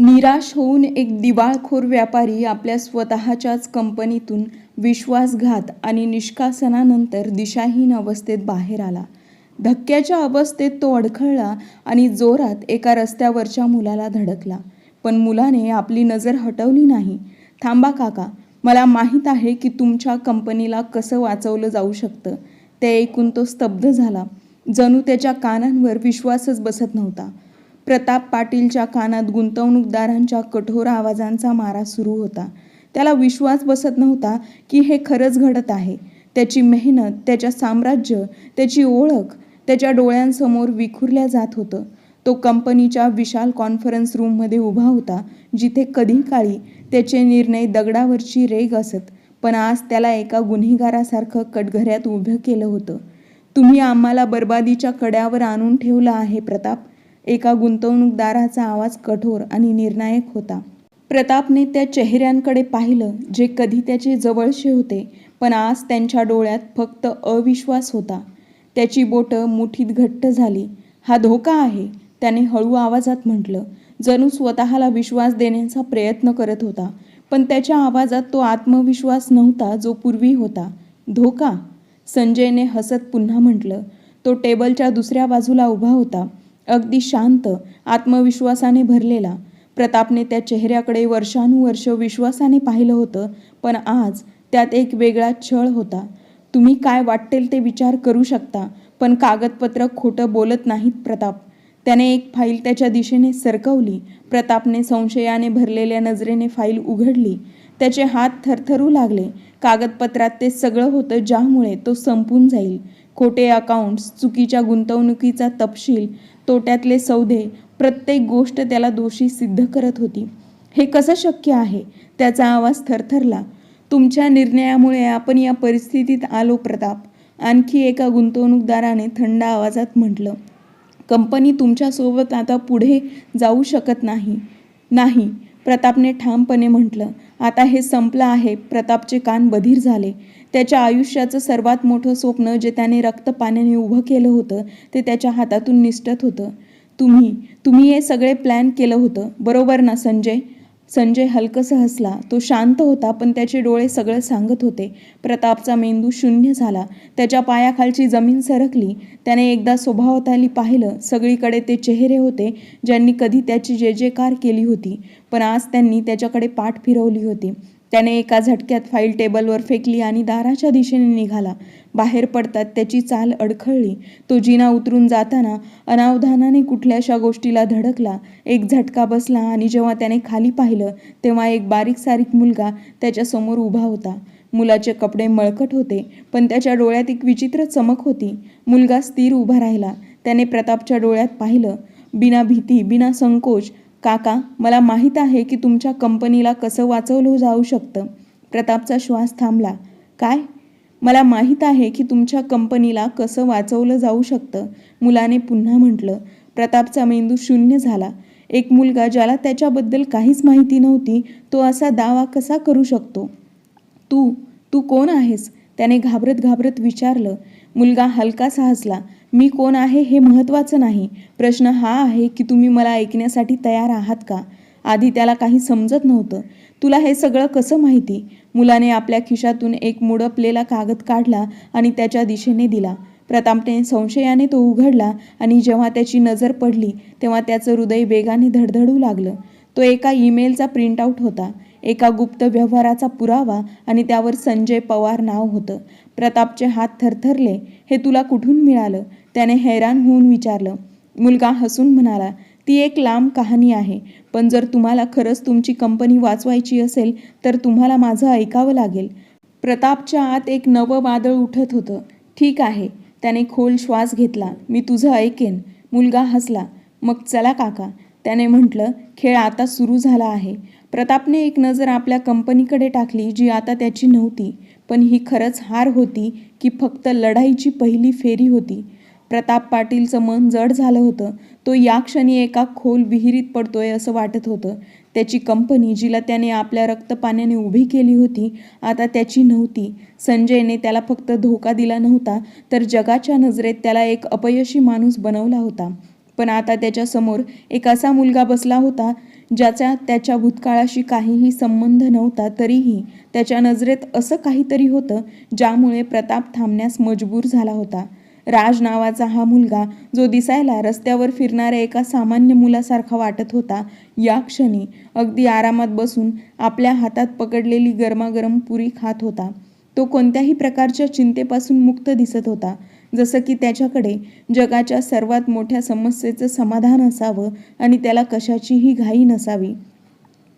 निराश होऊन एक दिवाळखोर व्यापारी आपल्या स्वतःच्याच कंपनीतून विश्वासघात आणि निष्कासनानंतर दिशाहीन अवस्थेत बाहेर आला. धक्क्याच्या अवस्थेत तो अडखळला आणि जोरात एका रस्त्यावरच्या मुलाला धडकला. पण मुलाने आपली नजर हटवली नाही. थांबा काका मला माहीत आहे की तुमच्या कंपनीला कसं वाचवलं जाऊ शकतं. ते ऐकून तो स्तब्ध झाला. जणू त्याच्या कानांवर विश्वासच बसत नव्हता. प्रताप पाटीलच्या कानात गुंतवणूकदारांच्या कठोर आवाजांचा मारा सुरू होता. त्याला विश्वास बसत नव्हता की हे खरंच घडत आहे. त्याची मेहनत त्याच्या साम्राज्य त्याची ओळख त्याच्या डोळ्यांसमोर विखुरल्या जात होतं. तो कंपनीच्या विशाल कॉन्फरन्स रूममध्ये उभा होता जिथे कधी काळी त्याचे निर्णय दगडावरची रेग असत पण आज त्याला एका गुन्हेगारासारखं कटघऱ्यात उभं केलं होतं. तुम्ही आम्हाला बर्बादीच्या कड्यावर आणून ठेवलं आहे प्रताप. एका गुंतवणूकदाराचा आवाज कठोर आणि निर्णायक होता. प्रतापने त्या चेहऱ्यांकडे पाहिलं जे कधी त्याचे जवळचे होते पण आज त्यांच्या डोळ्यात फक्त अविश्वास होता. त्याची बोटं मुठीत घट्ट झाली. हा धोका आहे त्याने हळू आवाजात म्हटलं. जणू स्वतःला विश्वास देण्याचा प्रयत्न करत होता पण त्याच्या आवाजात तो आत्मविश्वास नव्हता जो पूर्वी होता. धोका संजयने हसत पुन्हा म्हटलं. तो टेबलच्या दुसऱ्या बाजूला उभा होता. अगदी शांत आत्मविश्वासाने भरलेला. प्रतापने त्या चेहऱ्याकडे वर्षानुवर्ष विश्वासाने पाहिलं होतं पण आज त्यात एक वेगळा छळ होता. तुम्ही काय वाटेल ते विचार करू शकता पण कागदपत्र खोटं बोलत नाहीत प्रताप. त्याने एक फाईल त्याच्या दिशेने सरकवली. प्रतापने संशयाने भरलेल्या नजरेने फाईल उघडली. त्याचे हात थरथरू लागले. कागदपत्रात ते सगळं होतं ज्यामुळे तो संपून जाईल. खोटे अकाउंट्स चुकीच्या गुंतवणुकीचा तपशील तोट्यातले सौदे प्रत्येक गोष्ट त्याला दोषी सिद्ध करत होती. हे कसं शक्य आहे? त्याचा आवाज थरथरला. तुमच्या निर्णयामुळे आपण या परिस्थितीत आलो प्रताप. आणखी एका गुंतवणूकदाराने थंड आवाजात म्हटलं कंपनी तुमच्यासोबत आता पुढे जाऊ शकत नाही. नाही. प्रतापने ठामपणे म्हटलं आता हे संपलं आहे. प्रतापचे कान बधीर झाले. त्याच्या आयुष्याचं सर्वात मोठं स्वप्न जे त्याने रक्तपाण्याने उभं केलं होतं ते त्याच्या हातातून निसटत होतं. तुम्ही तुम्ही हे सगळे प्लॅन केलं होतं. बरोबर ना संजय? संजय हलकसं हसला. तो शांत होता पण त्याचे डोळे सगळं सांगत होते. प्रतापचा मेंदू शून्य झाला. त्याच्या पायाखालची जमीन सरकली. त्याने एकदा स्वभावताली पाहिलं. सगळीकडे ते चेहरे होते ज्यांनी कधी त्याची जे जेकार केली होती. पण आज त्यांनी त्याच्याकडे पाठ फिरवली होती. त्याने एका झटक्यात फाईल टेबलवर फेकली आणि दाराच्या दिशेने निघाला. बाहेर पडतात त्याची चाल अडखळली. तो जिना उतरून जाताना अनावधानाने कुठल्याशा गोष्टीला धडकला. एक झटका बसला आणि जेव्हा त्याने खाली पाहिलं तेव्हा एक बारीक सारीक मुलगा त्याच्यासमोर उभा होता. मुलाचे कपडे मळकट होते पण त्याच्या डोळ्यात एक विचित्र चमक होती. मुलगा स्थिर उभा राहिला. त्याने प्रतापच्या डोळ्यात पाहिलं बिना भीती बिना संकोच काका मला माहीत आहे की तुमच्या कंपनीला कसं वाचवलं जाऊ शकतं. प्रतापचा श्वास थांबला. काय? मला माहीत आहे की तुमच्या कंपनीला कसं वाचवलं जाऊ शकतं मुलाने पुन्हा म्हटलं. प्रतापचा मेंदू शून्य झाला. एक मुलगा ज्याला त्याच्याबद्दल काहीच माहिती नव्हती तो असा दावा कसा करू शकतो? तू तू कोण आहेस? त्याने घाबरत घाबरत विचारलं. मुलगा हलकासा हसला मी कोण आहे हे महत्त्वाचं नाही. प्रश्न हा आहे की तुम्ही मला ऐकण्यासाठी तयार आहात का? आधी त्याला काही समजत नव्हतं. तुला हे सगळं कसं माहिती? मुलाने आपल्या खिशातून एक मुडपलेला कागद काढला आणि त्याच्या दिशेने दिला. प्रतापने संशयाने तो उघडला आणि जेव्हा त्याची नजर पडली तेव्हा त्याचं हृदय वेगाने धडधडू लागलं. तो एका ईमेलचा प्रिंटआउट होता. एका गुप्त व्यवहाराचा पुरावा आणि त्यावर संजय पवार नाव होतं. प्रतापचे हात थरथरले. हे तुला कुठून मिळालं? त्याने हैराण होऊन विचारलं मुलगा हसून म्हणाला ती एक लांब कहाणी आहे पण जर तुम्हाला खरंच तुमची कंपनी वाचवायची असेल तर तुम्हाला माझं ऐकावं लागेल. प्रतापच्या आत एक नवं वादळ उठत होतं. ठीक आहे. त्याने खोल श्वास घेतला. मी तुझं ऐकेन. मुलगा हसला. मग चला काका. त्याने म्हटलं खेळ आता सुरू झाला आहे. प्रतापने एक नजर आपल्या कंपनीकडे टाकली जी आता त्याची नव्हती पण ही खरंच हार होती की फक्त लढाईची पहिली फेरी होती. प्रताप पाटीलचं मन जड झालं होतं. तो या क्षणी एका खोल विहिरीत पडतोय असं वाटत होतं. त्याची कंपनी जिला त्याने आपल्या रक्तपाण्याने उभी केली होती आता त्याची नव्हती. संजयने त्याला फक्त धोका दिला नव्हता तर जगाच्या नजरेत त्याला एक अपयशी माणूस बनवला होता. पण आता त्याच्यासमोर एक असा मुलगा बसला होता ज्याचा त्याच्या भूतकाळाशी काहीही संबंध नव्हता तरीही त्याच्या नजरेत असं काहीतरी होतं ज्यामुळे प्रताप थांबण्यास मजबूर झाला होता. राज नावाचा हा मुलगा जो दिसायला रस्त्यावर फिरणाऱ्या एका सामान्य मुलासारखा वाटत होता या क्षणी अगदी आरामात बसून आपल्या हातात पकडलेली गरमागरम पुरी खात होता. तो कोणत्याही प्रकारच्या चिंतेपासून मुक्त दिसत होता. जसं की त्याच्याकडे जगाच्या सर्वात मोठ्या समस्येचं समाधान असावं आणि त्याला कशाचीही घाई नसावी.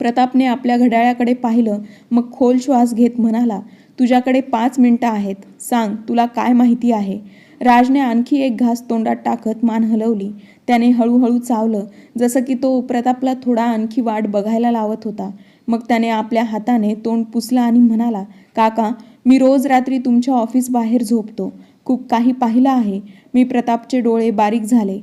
प्रतापने आपल्या घड्याळाकडे पाहिलं मग खोल श्वास घेत म्हणाला तुझ्याकडे पाच मिनिटं आहेत. सांग तुला काय माहिती आहे? राजने आणखी एक घास तोंडात टाकत मान हलवली. त्याने हळूहळू चावलं जसं की तो प्रतापला थोडा आणखी वाट बघायला लावत होता. मग त्याने आपल्या हाताने तोंड पुसलं आणि म्हणाला काका मी रोज रात्री तुमच्या ऑफिस बाहेर झोपतो. खूप काही पाहिलं आहे. मी प्रतापचे डोळे बारीक झाले.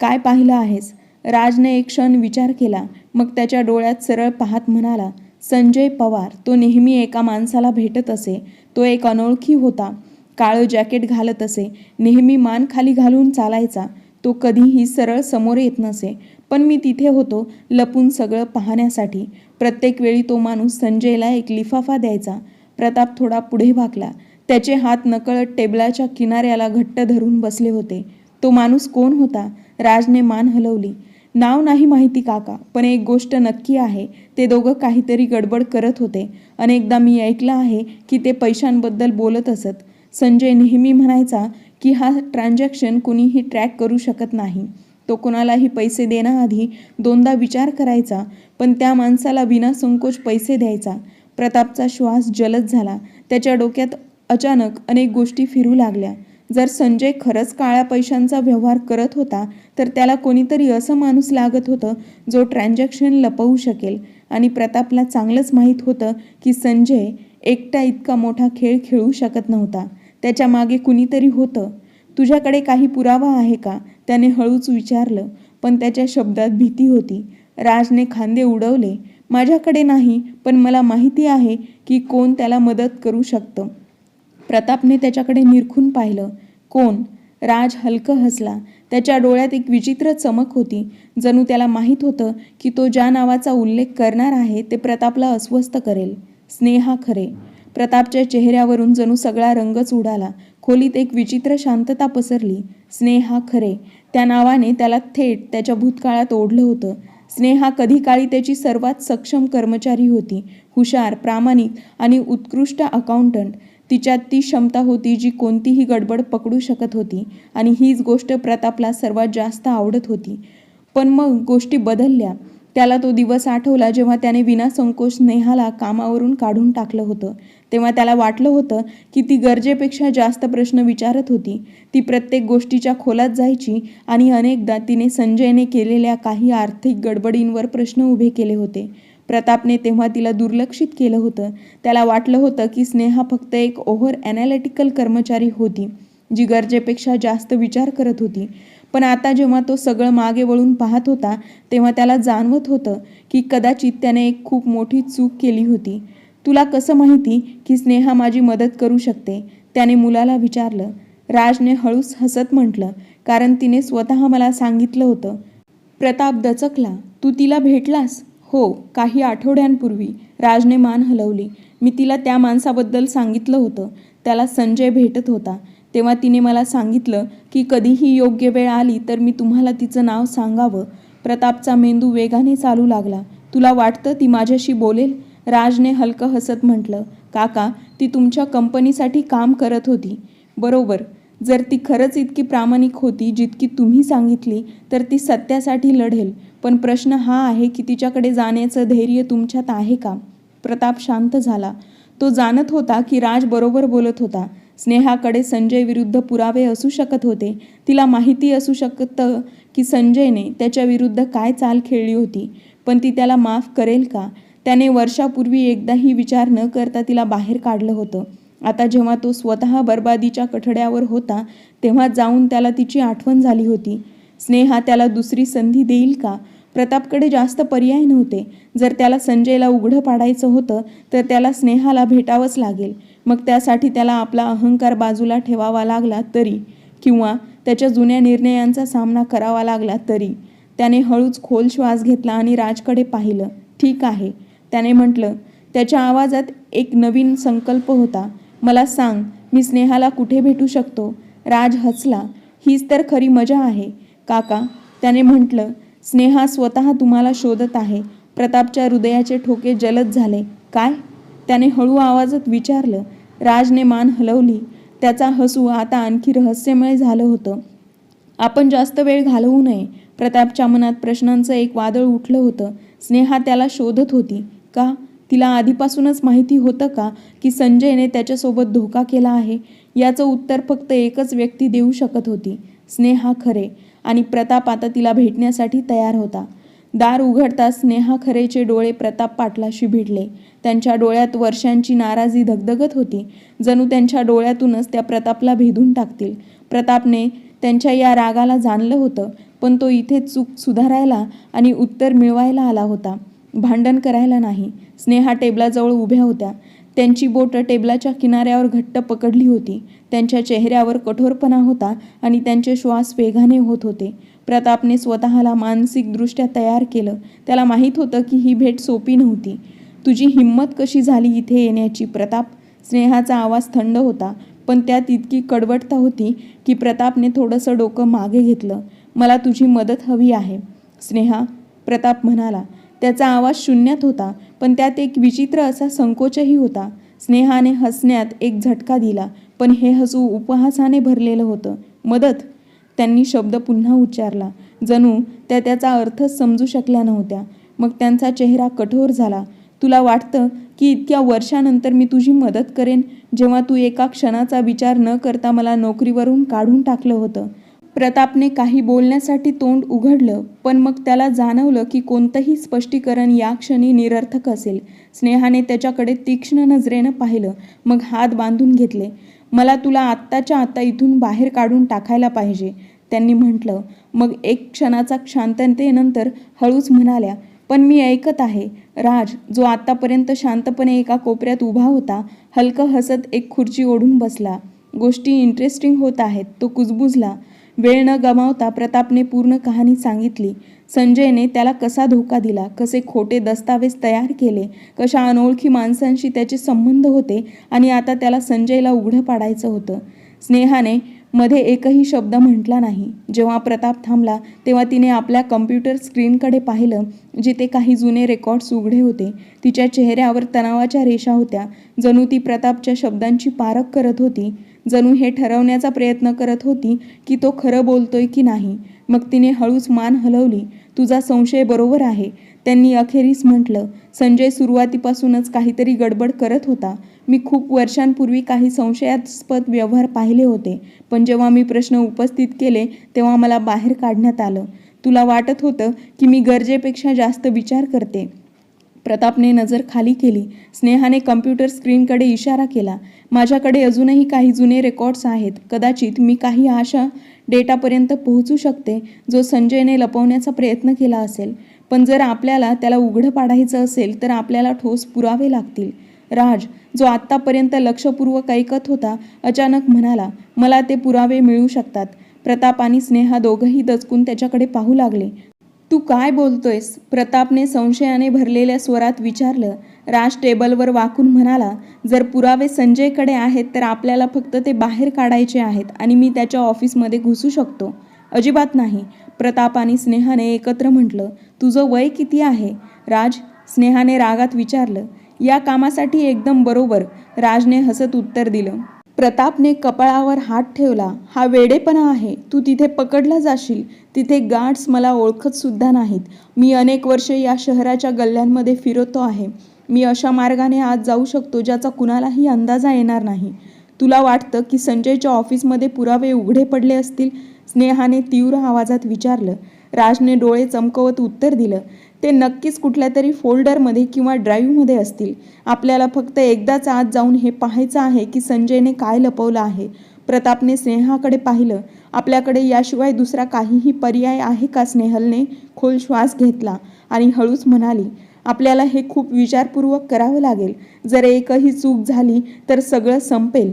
काय पाहिलं आहेस? राजने एक क्षण विचार केला. मग त्याच्या डोळ्यात सरळ पाहत म्हणाला संजय पवार तो नेहमी एका माणसाला भेटत असे. तो एक अनोळखी होता. काळं जॅकेट घालत असे. नेहमी मान खाली घालून चालायचा. तो कधीही सरळ समोर येत नसे. पण मी तिथे होतो लपून सगळं पाहण्यासाठी. प्रत्येक वेळी तो माणूस संजयला एक लिफाफा द्यायचा. प्रताप थोडा पुढे वाकला त्याचे हात नकळत टेबलाच्या किनाऱ्याला घट्ट धरून बसले होते. तो माणूस कोण होता? राजने मान हलवली. नाव नाही माहिती काका पण एक गोष्ट नक्की आहे. ते दोघं काहीतरी गडबड करत होते. अनेकदा मी ऐकलं आहे की ते पैशांबद्दल बोलत असत. संजय नेहमी म्हणायचा की हा ट्रान्झॅक्शन कुणीही ट्रॅक करू शकत नाही. तो कुणालाही पैसे देण्याआधी दोनदा विचार करायचा पण त्या माणसाला विनासंकोच पैसे द्यायचा. प्रतापचा श्वास जलद झाला. त्याच्या डोक्यात अचानक अनेक गोष्टी फिरू लागल्या. जर संजय खरंच काळ्या पैशांचा व्यवहार करत होता तर त्याला कोणीतरी असं माणूस लागत होतं जो ट्रान्झॅक्शन लपवू शकेल. आणि प्रतापला चांगलंच माहीत होतं की संजय एकटा इतका मोठा खेळ खेळू शकत नव्हता. त्याच्यामागे कुणीतरी होतं. तुझ्याकडे काही पुरावा आहे का? त्याने हळूच विचारलं. पण त्याच्या शब्दात भीती होती. राजने खांदे उडवले. माझ्याकडे नाही पण मला माहिती आहे की कोण त्याला मदत करू शकतं. प्रतापने त्याच्याकडे निरखून पाहिलं. कोण? राज हलकं हसला. त्याच्या डोळ्यात एक विचित्र चमक होती. जणू त्याला माहीत होतं की तो ज्या नावाचा उल्लेख करणार आहे ते प्रतापला अस्वस्थ करेल. स्नेहा खरे. प्रतापच्या चेहऱ्यावरून जणू सगळा रंगच उडाला. खोलीत एक विचित्र शांतता पसरली. स्नेहा खरे. त्या नावाने त्याला थेट त्याच्या भूतकाळात ओढलं होतं. स्नेहा कधी काळी त्याची सर्वात सक्षम कर्मचारी होती. हुशार प्रामाणिक आणि उत्कृष्ट अकाउंटंट तिच्यात ती क्षमता होती जी कोणतीही गडबड पकडू शकत होती आणि हीच गोष्ट प्रतापला सर्वात जास्त आवडत होती. पण मग गोष्टी बदलल्या. त्याला तो दिवस आठवला जेव्हा त्याने विनासंकोच नेहाला कामावरून काढून टाकलं होतं. तेव्हा त्याला वाटलं होतं की ती गरजेपेक्षा जास्त प्रश्न विचारत होती. ती प्रत्येक गोष्टीच्या खोलात जायची आणि अनेकदा तिने संजयने केलेल्या काही आर्थिक गडबडींवर प्रश्न उभे केले होते. प्रतापने तेव्हा तिला दुर्लक्षित केलं होतं. त्याला वाटलं होतं की स्नेहा फक्त एक ओव्हर ॲनालिटिकल कर्मचारी होती जी गरजेपेक्षा जास्त विचार करत होती. पण आता जेव्हा तो सगळं मागे वळून पाहत होता तेव्हा त्याला जाणवत होतं की कदाचित त्याने एक खूप मोठी चूक केली होती. तुला कसं माहिती की स्नेहा माझी मदत करू शकते? त्याने मुलाला विचारलं. राजने हळूच हसत म्हटलं कारण तिने स्वतः मला सांगितलं होतं. प्रताप दचकला. तू तिला भेटलास? हो काही आठवड्यांपूर्वी. राजने मान हलवली. मी तिला त्या माणसाबद्दल सांगितलं होतं. त्याला संजय भेटत होता. तेव्हा तिने मला सांगितलं की कधीही योग्य वेळ आली तर मी तुम्हाला तिचं नाव सांगावं. प्रतापचा मेंदू वेगाने चालू लागला. तुला वाटतं ती माझ्याशी बोलेल? राजने हलकं हसत म्हटलं काका ती तुमच्या कंपनीसाठी काम करत होती. बरोबर. जर ती खरंच इतकी प्रामाणिक होती जितकी तुम्ही सांगितली तर ती सत्यासाठी लढेल. पण प्रश्न हा आहे की तिच्याकडे जाण्याचं धैर्य तुमच्यात आहे का? प्रताप शांत झाला. तो जाणत होता की राज बरोबर बोलत होता. स्नेहाकडे संजय विरुद्ध पुरावे असू शकत होते. तिला माहिती असू शकतं की संजयने त्याच्या विरुद्ध काय चाल खेळली होती. पण ती त्याला माफ करेल का? त्याने वर्षापूर्वी एकदाही विचार न करता तिला बाहेर काढलं होतं. आता जेव्हा तो स्वतः बर्बादीच्या कठड्यावर होता तेव्हा जाऊन त्याला तिची आठवण झाली होती. स्नेहा त्याला दुसरी संधी देईल का? प्रतापकडे जास्त पर्याय नव्हते. जर त्याला संजयला उघडं पाडायचं होतं तर त्याला स्नेहाला भेटावंच लागेल. मग त्यासाठी त्याला आपला अहंकार बाजूला ठेवावा लागला तरी किंवा त्याच्या जुन्या निर्णयांचा सामना करावा लागला तरी. त्याने हळूच खोल श्वास घेतला आणि राजकडे पाहिलं. ठीक आहे. त्याने म्हटलं त्याच्या आवाजात एक नवीन संकल्प होता. मला सांग मी स्नेहाला कुठे भेटू शकतो राज हसला. हीच तर खरी मजा आहे. काका त्याने म्हटलं स्नेहा स्वतः तुम्हाला शोधत आहे. प्रतापच्या हृदयाचे ठोके जलद झाले. काय? त्याने हळू आवाजात विचारलं राजने मान हलवली. त्याचा हसू आता आणखी रहस्यमय झालं होतं. आपण जास्त वेळ घालवू नये. प्रतापच्या मनात प्रश्नांचं एक वादळ उठलं होतं. स्नेहा त्याला शोधत होती. का? तिला आधीपासूनच माहिती होतं का की संजयने त्याच्यासोबत धोका केला आहे? याचं उत्तर फक्त एकच व्यक्ती देऊ शकत होती. स्नेहा खरे. आणि प्रताप आता तिला भेटण्यासाठी तयार होता. दार उघडताच स्नेहा खरेचे डोळे प्रताप पाटलाशी भिडले. त्यांच्या डोळ्यात वर्षांची नाराजी धगधगत होती. जणू त्यांच्या डोळ्यातूनच त्या प्रतापला भेदून टाकतील. प्रतापने त्यांच्या या रागाला जाणलं होतं पण तो इथे चूक सुधारायला आणि उत्तर मिळवायला आला होता. भांडण करायला नाही. स्नेहा टेबलाजवळ उभ्या होत्या. त्यांची बोटं टेबलाच्या किनाऱ्यावर घट्ट पकडली होती. त्यांच्या चेहऱ्यावर कठोरपणा होता आणि त्यांचे श्वास वेगाने होत होते. प्रतापने स्वतःला मानसिकदृष्ट्या तयार केलं. त्याला माहीत होतं की ही भेट सोपी नव्हती. तुझी हिंमत कशी झाली इथे येण्याची प्रताप? स्नेहाचा आवाज थंड होता पण त्यात इतकी कडवटता होती की प्रतापने थोडंसं डोकं मागे घेतलं. मला तुझी मदत हवी आहे. स्नेहा प्रताप म्हणाला. त्याचा आवाज शून्यात होता पण त्यात एक विचित्र असा संकोचही होता. स्नेहाने हसण्यात एक झटका दिला पण हे हसू उपहासाने भरलेलं होतं. मदत? त्यांनी शब्द पुन्हा उच्चारला. जणू त्या त्याचा अर्थच समजू शकल्या नव्हत्या. मग त्यांचा चेहरा कठोर झाला. तुला वाटतं की इतक्या वर्षानंतर मी तुझी मदत करेन जेव्हा तू एका क्षणाचा विचार न करता मला नोकरीवरून काढून टाकलं होतं? प्रतापने काही बोलण्यासाठी तोंड उघडलं पण मग त्याला जाणवलं की कोणतंही स्पष्टीकरण या क्षणी निरर्थक असेल. स्नेहाने त्याच्याकडे तीक्ष्ण नजरेनं पाहिलं. मग हात बांधून घेतले. मला तुला आत्ताच्या आत्ता इथून बाहेर काढून टाकायला पाहिजे त्यांनी म्हटलं. मग एक क्षणाचा शांततेनंतर हळूच म्हणाल्या पण मी ऐकत आहे राज जो आत्तापर्यंत शांतपणे एका कोपऱ्यात उभा होता हलकं हसत एक खुर्ची ओढून बसला. गोष्टी इंटरेस्टिंग होत आहेत तो कुजबुजला. वेळ न गमावता प्रतापने पूर्ण कहाणी सांगितली. संजयने त्याला कसा धोका दिला? कसे खोटे दस्तावेज तयार केले? कशा अनोळखी माणसांशी त्याचे संबंध होते? आणि आता त्याला संजयला उघडं पाडायचं होतं. स्नेहाने मध्ये एकही शब्द म्हटला नाही. जेव्हा प्रताप थांबला तेव्हा तिने आपल्या कम्प्युटर स्क्रीनकडे पाहिलं जिथे काही जुने रेकॉर्ड्स उघडे होते. तिच्या चेहऱ्यावर तणावाच्या रेषा होत्या. जणू ती प्रतापच्या शब्दांची पारख करत होती. जणू हे ठरवण्याचा प्रयत्न करत होती की तो खरं बोलतोय की नाही. मग तिने हळूच मान हलवली. तुझा संशय बरोबर आहे. त्यांनी अखेरीस म्हटलं संजय सुरुवातीपासूनच काहीतरी गडबड करत होता. मी खूप वर्षांपूर्वी काही संशयास्पद व्यवहार पाहिले होते पण जेव्हा मी प्रश्न उपस्थित केले तेव्हा मला बाहेर काढण्यात आलं. तुला वाटत होतं की मी गरजेपेक्षा जास्त विचार करते. प्रतापने नजर खाली केली. स्नेहाने कम्प्युटर स्क्रीनकडे इशारा केला. माझ्याकडे अजूनही काही जुने रेकॉर्ड्स आहेत. कदाचित मी काही अशा डेटापर्यंत पोहोचू शकते जो संजयने लपवण्याचा प्रयत्न केला असेल. पण जर आपल्याला त्याला उघडं पाडायचं असेल तर आपल्याला ठोस पुरावे लागतील. राज जो आत्तापर्यंत लक्षपूर्वक ऐकत होता अचानक म्हणाला मला ते पुरावे मिळू शकतात. प्रताप आणि स्नेहा दोघंही दचकून त्याच्याकडे पाहू लागले. तू काय बोलतोयस? प्रतापने संशयाने भरलेल्या स्वरात विचारलं. राज टेबलवर वाकून म्हणाला जर पुरावे संजयकडे आहेत तर आपल्याला फक्त ते बाहेर काढायचे आहेत आणि मी त्याच्या ऑफिसमध्ये घुसू शकतो. अजिबात नाही. प्रताप आणि स्नेहाने एकत्र म्हटलं तुझं वय किती आहे? राज स्नेहाने रागात विचारलं या कामासाठी एकदम बरोबर. राजने हसत उत्तर दिलं प्रतापने कपाळावर हात ठेवला हा वेडेपणा आहे. तू तिथे पकडला जाशील. तिथे गार्ड्स मला ओळखत सुद्धा नाहीत. मी अनेक वर्षे या शहराच्या गल्ल्यांमध्ये फिरतो आहे. मी अशा मार्गाने आज जाऊ शकतो ज्याचा कुणालाही अंदाजा येणार नाही. तुला वाटतं की संजयच्या ऑफिसमध्ये पुरावे उघडे पडले असतील? स्नेहाने तीव्र आवाजात विचारलं. राजने डोळे चमकवत उत्तर दिलं. ते नक्कीच कुठल्या तरी फोल्डरमध्ये किंवा ड्राईव्हमध्ये असतील. आपल्याला फक्त एकदाच आत जाऊन हे पाहायचं आहे की संजयने काय लपवलं आहे. प्रतापने स्नेहाकडे पाहिलं. आपल्याकडे याशिवाय दुसरा काहीही पर्याय आहे का स्नेहलने? खोल श्वास घेतला आणि हळूच म्हणाली आपल्याला हे खूप विचारपूर्वक करावं लागेल. जर एकही चूक झाली तर सगळं संपेल.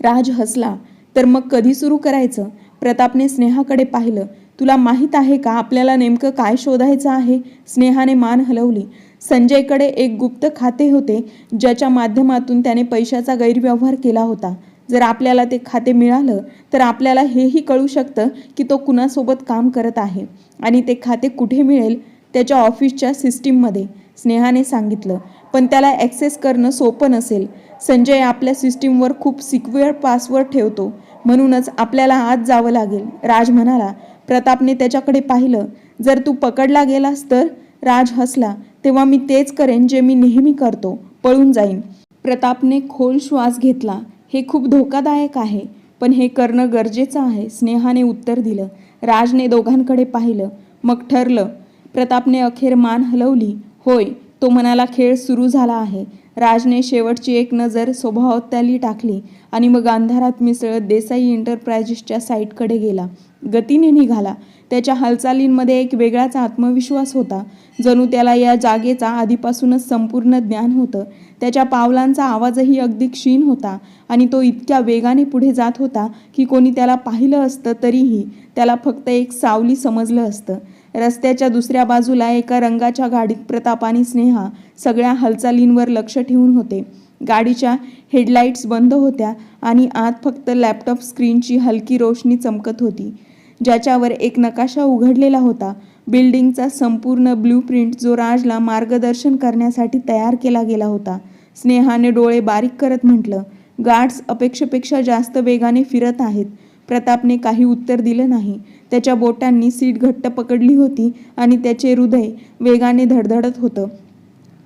राज हसला. तर मग कधी सुरू करायचं? प्रतापने स्नेहाकडे पाहिलं. तुला माहीत आहे का आपल्याला नेमकं काय शोधायचं आहे? स्नेहाने मान हलवली. संजयकडे एक गुप्त खाते होते ज्याच्या माध्यमातून त्याने पैशाचा गैरव्यवहार केला होता. जर आपल्याला ते खाते मिळालं तर आपल्याला हेही कळू शकतं की तो कुणासोबत काम करत आहे आणि ते खाते कुठे मिळेल? त्याच्या ऑफिसच्या सिस्टीममध्ये. स्नेहाने सांगितलं पण त्याला ॲक्सेस करणं सोपं नसेल. संजय आपल्या सिस्टीमवर खूप सिक्युअर पासवर्ड ठेवतो. म्हणूनच आपल्याला आज जावं लागेल. राज म्हणाला प्रतापने त्याच्याकडे पाहिलं. जर तू पकडला गेलास तर? राज हसला. तेव्हा मी तेच करेन जे मी नेहमी करतो. पळून जाईन. प्रतापने खोल श्वास घेतला. हे खूप धोकादायक आहे. पण हे करणं गरजेचं आहे स्नेहाने उत्तर दिलं. राजने दोघांकडे पाहिलं. मग ठरलं. प्रतापने अखेर मान हलवली. होय तो मनाला खेळ सुरू झाला आहे. राजने शेवटची एक नजर स्वभावत्याली टाकली आणि मग अंधारात मिसळत देसाई एंटरप्राइजेसच्या साईटकडे गेला. गतीने निघाला. त्याच्या हालचालींमध्ये एक वेगळाच आत्मविश्वास होता. जणू त्याला या जागेचा आधीपासूनच संपूर्ण ज्ञान होतं. त्याच्या पावलांचा आवाजही अगदी क्षीण होता आणि तो इतक्या वेगाने पुढे जात होता की कोणी त्याला पाहिलं असतं तरीही त्याला फक्त एक सावली समजलं असतं. रस्त्याच्या दुसऱ्या बाजूला एका रंगाच्या गाडीत प्रताप आणि स्नेहा सगळ्या हालचालींवर लक्ष ठेवून होते. गाडीच्या हेडलाईट्स बंद होत्या आणि आत फक्त लॅपटॉप स्क्रीनची हलकी रोशनी चमकत होती. ज्याच्यावर एक नकाशा उघडलेला होता. बिल्डिंगचा संपूर्ण ब्ल्यू प्रिंट जो राजला मार्गदर्शन करण्यासाठी तयार केला गेला होता. स्नेहाने डोळे बारीक करत म्हटलं गार्ड्स अपेक्षेपेक्षा जास्त वेगाने फिरत आहेत. प्रतापने काही उत्तर दिलं नाही. त्याच्या बोटांनी सीट घट्ट पकडली होती आणि त्याचे हृदय वेगाने धडधडत होतं.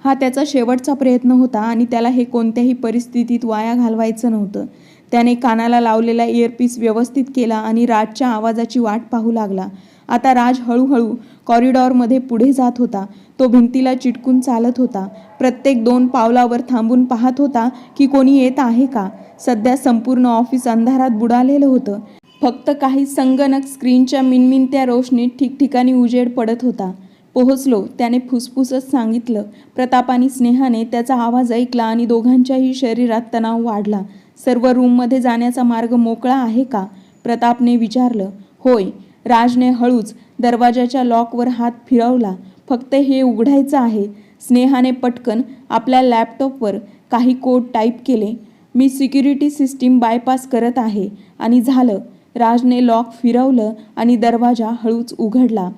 हा त्याचा शेवटचा प्रयत्न होता आणि त्याला हे कोणत्याही परिस्थितीत वाया घालवायचं नव्हतं. त्याने कानाला लावलेला इयरपीस व्यवस्थित केला आणि राजच्या आवाजाची वाट पाहू लागला. आता राज हळूहळू कॉरिडॉरमध्ये पुढे जात होता. तो भिंतीला चिटकून चालत होता. प्रत्येक दोन पावलावर थांबून पाहत होता की कोणी येत आहे का? सध्या संपूर्ण ऑफिस अंधारात बुडालेलं होतं. फक्त काही संगणक स्क्रीनच्या मिनमिनत्या रोशनीत ठिकठिकाणी उजेड पडत होता. पोहोचलो त्याने फुसफुसत सांगितलं. प्रताप आणि स्नेहाने त्याचा आवाज ऐकला आणि दोघांच्याही शरीरात तणाव वाढला. सर्व रूममध्ये जाण्याचा मार्ग मोकळा आहे का? प्रतापने विचारलं. होय. राजने हळूच दरवाजाच्या लॉकवर हात फिरवला. फक्त हे उघडायचं आहे. स्नेहाने पटकन आपल्या लॅपटॉपवर काही कोड टाईप केले. मी सिक्युरिटी सिस्टीम बायपास करत आहे. आणि झालं. राजने लॉक फिरवलं आणि दरवाजा हळूच उघडला.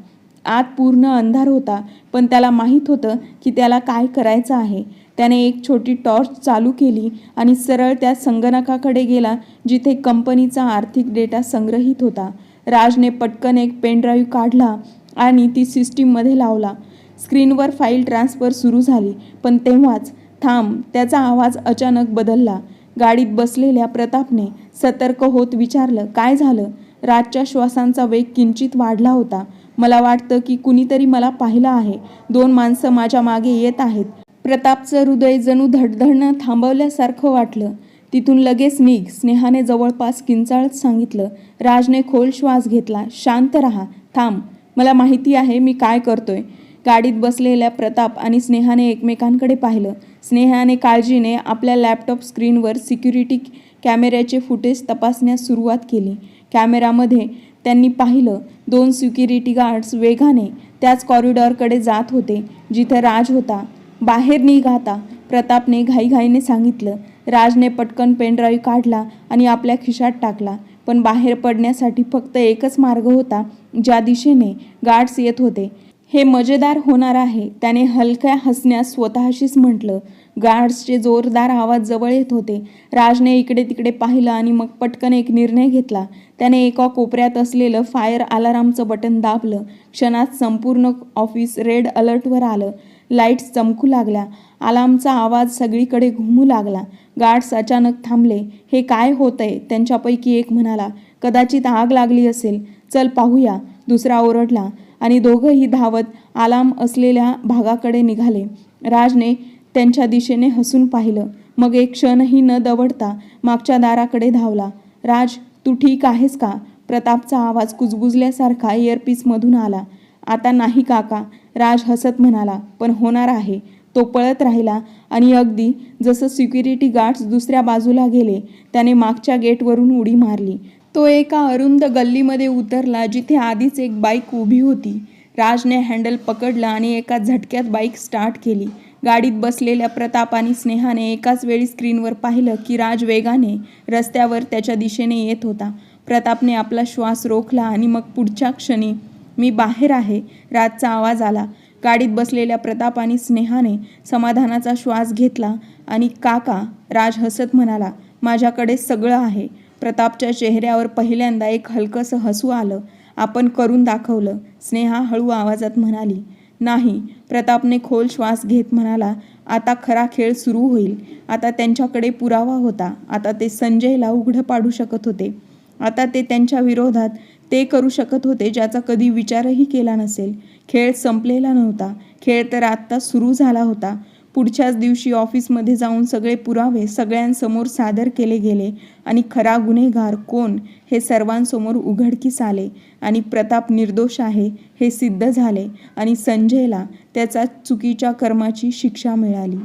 आत पूर्ण अंधार होता पण त्याला माहीत होतं की त्याला काय करायचं आहे. त्याने एक छोटी टॉर्च चालू केली आणि सरळ त्या संगणकाकडे गेला जिथे कंपनीचा आर्थिक डेटा संग्रहित होता. राजने पटकन एक पेनड्राईव्ह काढला आणि ती सिस्टीममध्ये लावला. स्क्रीनवर फाईल ट्रान्सफर सुरू झाली पण तेव्हाच थांब त्याचा आवाज अचानक बदलला. गाडीत बसलेल्या प्रतापने सतर्क होत विचारलं काय झालं? राजच्या श्वासांचा वेग किंचित वाढला होता. मला वाटतं की कुणीतरी मला पाहिलं आहे. दोन माणसं माझ्या मागे येत आहेत. प्रतापचं हृदय जणू धडधडणं थांबवल्यासारखं वाटलं. तिथून लगेच निघ स्नेहाने जवळपास किंचाळत सांगितलं. राजने खोल श्वास घेतला. शांत रहा. थांब. मला माहिती आहे मी काय करतोय. गाडीत बसलेल्या प्रताप आणि स्नेहाने एकमेकांकडे पाहिलं. स्नेहाने काळजीने आपल्या लॅपटॉप स्क्रीनवर सिक्युरिटी कॅमेऱ्याचे फुटेज तपासण्यास सुरुवात केली. कॅमेरामध्ये त्यांनी पाहिलं दोन सिक्युरिटी गार्ड्स वेगाने त्याच कॉरिडॉरकडे जात होते जिथे राज होता. बाहेर निघाता प्रतापने घाईघाईने सांगितलं राजने पटकन पेनड्राईव्ह काढला आणि आपल्या खिशात टाकला पण बाहेर पडण्यासाठी फक्त एकच मार्ग होता ज्या दिशेने गार्ड्स येत होते. हे मजेदार होणार आहे त्याने हलक्या हसण्यास स्वतःशीच म्हटलं. गार्ड्सचे जोरदार आवाज जवळ येत होते. राजने इकडे तिकडे पाहिलं आणि मग पटकन एक निर्णय घेतला. त्याने एका कोपऱ्यात असलेलं फायर अलारामचं बटन दाबलं. क्षणात संपूर्ण ऑफिस रेड अलर्टवर आलं. लाईट्स चमकू लागल्या. अलार्मचा आवाज सगळीकडे घुमू लागला. गार्ड्स अचानक थांबले. हे काय होतंय? त्यांच्यापैकी एक म्हणाला कदाचित आग लागली असेल. चल पाहूया. दुसरा ओरडला. आणि दोघंही धावत आलाम असलेल्या भागाकडे निघाले. राजने त्यांच्या दिशेने हसून पाहिलं. मग एक क्षणही न दवडता मागच्या दाराकडे धावला. राज तू ठीक आहेस का? प्रतापचा आवाज कुजबुजल्यासारखा इयरपीसमधून आला. आता नाही काका. राज हसत म्हणाला पण होणार आहे. तो पळत राहिला आणि अगदी जसं सिक्युरिटी गार्ड्स दुसऱ्या बाजूला गेले त्याने मागच्या गेटवरून उडी मारली. तो एका अरुंद गल्लीमध्ये उतरला जिथे आधीच एक बाईक उभी होती. राजने हँडल पकडला आणि एका झटक्यात बाईक स्टार्ट केली. गाडीत बसलेल्या प्रताप आणि स्नेहाने एकाच वेळी स्क्रीनवर पाहिलं की राज वेगाने रस्त्यावर त्याच्या दिशेने येत होता. प्रतापने आपला श्वास रोखला आणि मग पुढच्या क्षणी मी बाहेर आहे. राजचा आवाज आला. गाडीत बसलेल्या प्रताप आणि स्नेहाने समाधानाचा श्वास घेतला आणि काका राज हसत म्हणाला माझ्याकडे सगळं आहे. प्रतापच्या चेहऱ्यावर पहिल्यांदा एक हलकंसं हसू आलं. आपण करून दाखवलं स्नेहा हळू आवाजात म्हणाली. नाही प्रतापने खोल श्वास घेत म्हणाला आता खरा खेळ सुरू होईल. आता त्यांच्याकडे पुरावा होता. आता ते संजयला उघडं पाडू शकत होते. आता ते त्यांच्या विरोधात ते करू शकत होते ज्याचा कधी विचारही केला नसेल. खेळ संपलेला नव्हता. खेळ तर आत्ता सुरू झाला होता. पुढच्याच दिवशी ऑफिसमध्ये जाऊन सगळे पुरावे सगळ्यांसमोर सादर केले गेले आणि खरा गुन्हेगार कोण हे सर्वांसमोर उघडकीस आले आणि प्रताप निर्दोष आहे हे सिद्ध झाले आणि संजयला त्याचा चुकीच्या कर्माची शिक्षा मिळाली.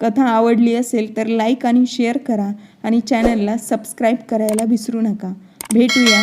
कथा आवडली असेल तर लाईक आणि शेअर करा आणि चॅनलला सबस्क्राईब करायला विसरू नका. भेटूया.